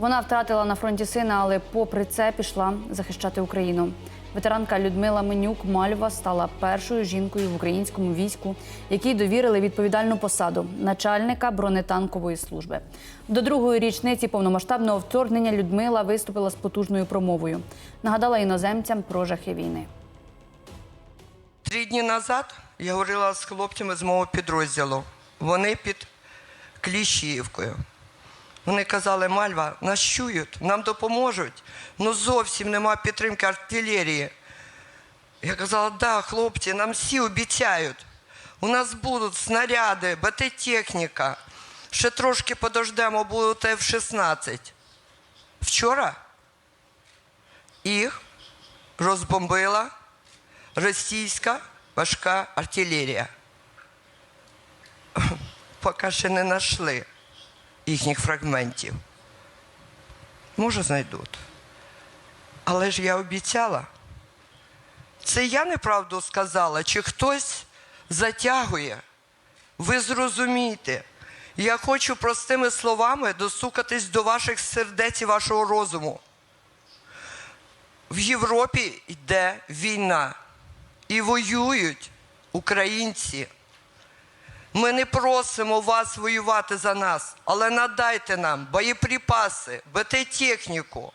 Вона втратила на фронті сина, але попри це пішла захищати Україну. Ветеранка Людмила Менюк Мальва стала першою жінкою в українському війську, якій довірили відповідальну посаду начальника бронетанкової служби. До другої річниці повномасштабного вторгнення Людмила виступила з потужною промовою. Нагадала іноземцям про жахи війни. Три дні назад я говорила з хлопцями з мого підрозділу. Вони під Кліщіївкою. Вони казали, Мальва, нас чують, нам допоможуть. Ну зовсім нема підтримки артилерії. Я казала, да, хлопці, нам всі обіцяють. У нас будуть снаряди, БТ-техніка. Ще трошки подождемо, будуть F-16. Вчора їх розбомбила російська важка артилерія. Поки ще не знайшли їхніх фрагментів. Може, знайдуть. Але ж я обіцяла. Це я неправду сказала, чи хтось затягує. Ви зрозумійте. Я хочу простими словами достукатись до ваших сердець і вашого розуму. В Європі йде війна і воюють українці. Ми не просимо вас воювати за нас, але надайте нам боєприпаси, БТ-техніку.